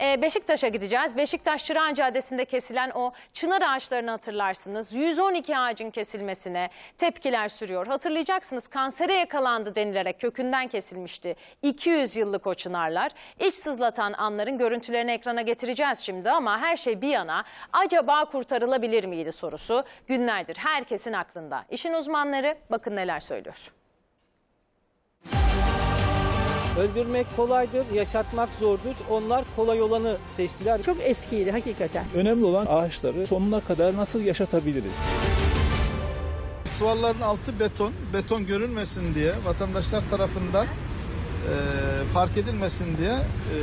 Ee, Beşiktaş'a gideceğiz. Beşiktaş Çırağan Caddesi'nde kesilen o çınar ağaçlarını hatırlarsınız. 112 ağacın kesilmesine tepkiler sürüyor. Hatırlayacaksınız kansere yakalandı denilerek kökünden kesilmişti. 200 yıllık o çınarlar. İç sızlatan anların görüntülerini ekrana getireceğiz şimdi ama her şey bir yana acaba kurtarılabilir miydi sorusu günlerdir herkesin aklında. İşin uzmanları bakın neler söylüyor. Öldürmek kolaydır, yaşatmak zordur. Onlar kolay olanı seçtiler. Çok eskiydi hakikaten. Önemli olan ağaçları sonuna kadar nasıl yaşatabiliriz? Çuvalların altı beton, beton görünmesin diye vatandaşlar tarafından e, fark edilmesin diye e,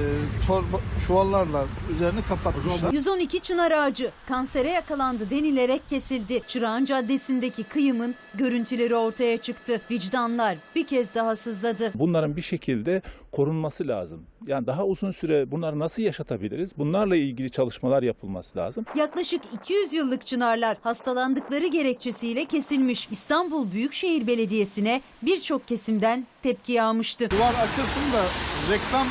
torba, çuvallarla üzerini kapatmışlar. 112 çınar ağacı kansere yakalandı denilerek kesildi. Çırağan Caddesi'ndeki kıyımın görüntüleri ortaya çıktı. Vicdanlar bir kez daha sızladı. Bunların bir şekilde korunması lazım. Yani daha uzun süre bunları nasıl yaşatabiliriz? Bunlarla ilgili çalışmalar yapılması lazım. Yaklaşık 200 yıllık çınarlar hastalandıkları gerekçesiyle kesilmiş. İstanbul Büyükşehir Belediyesi'ne birçok kesimden tepki yağmıştı. Duvar açılsın da reklam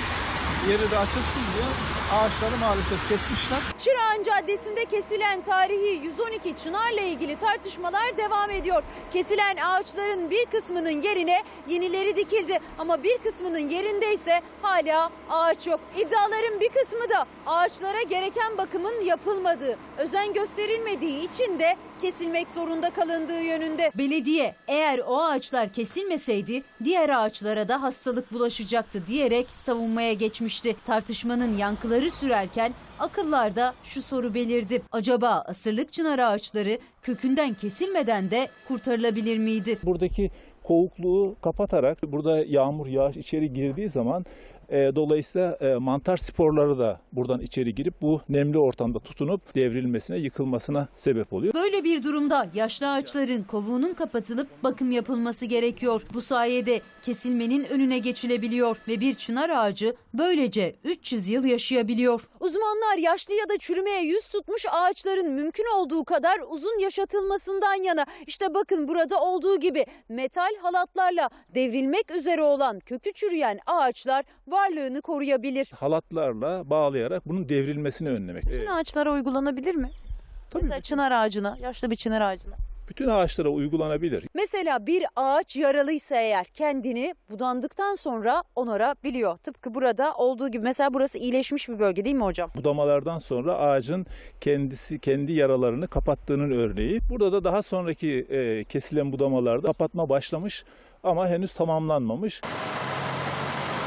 yeri de açılsın diye ağaçları maalesef kesmişler. Çırağan Caddesi'nde kesilen tarihi 112 çınarla ilgili tartışmalar devam ediyor. Kesilen ağaçların bir kısmının yerine yenileri dikildi ama bir kısmının yerinde ise hala ağaç yok. İddiaların bir kısmı da ağaçlara gereken bakımın yapılmadığı, özen gösterilmediği için de kesilmek zorunda kalındığı yönünde. Belediye eğer o ağaçlar kesilmeseydi diğer ağaçlara da hastalık bulaşacaktı diyerek savunmaya geçmişti. Tartışmanın yankıları sürerken akıllarda şu soru belirdi. Acaba asırlık çınar ağaçları kökünden kesilmeden de kurtarılabilir miydi? Buradaki kovukluğu kapatarak burada yağmur yağış içeri girdiği zaman e, dolayısıyla e, mantar sporları da buradan içeri girip bu nemli ortamda tutunup devrilmesine, yıkılmasına sebep oluyor. Böyle bir durumda yaşlı ağaçların kovuğunun kapatılıp bakım yapılması gerekiyor. Bu sayede kesilmenin önüne geçilebiliyor ve bir çınar ağacı böylece 300 yıl yaşayabiliyor. Uzmanlar yaşlı ya da çürümeye yüz tutmuş ağaçların mümkün olduğu kadar uzun yaşatılmasından yana. İşte bakın burada olduğu gibi metal halatlarla devrilmek üzere olan kökü çürüyen ağaçlar varlığını koruyabilir. Halatlarla bağlayarak bunun devrilmesini önlemek. E, ağaçlara uygulanabilir mi? tabii Mesela çınar ağacına, yaşlı bir çınar ağacına. bütün ağaçlara uygulanabilir. Mesela bir ağaç yaralıysa eğer kendini budandıktan sonra onarabiliyor. Tıpkı burada olduğu gibi. Mesela burası iyileşmiş bir bölge değil mi hocam? budamalardan sonra ağacın kendisi kendi yaralarını kapattığının örneği. Burada da daha sonraki e, kesilen budamalarda kapatma başlamış ama henüz tamamlanmamış.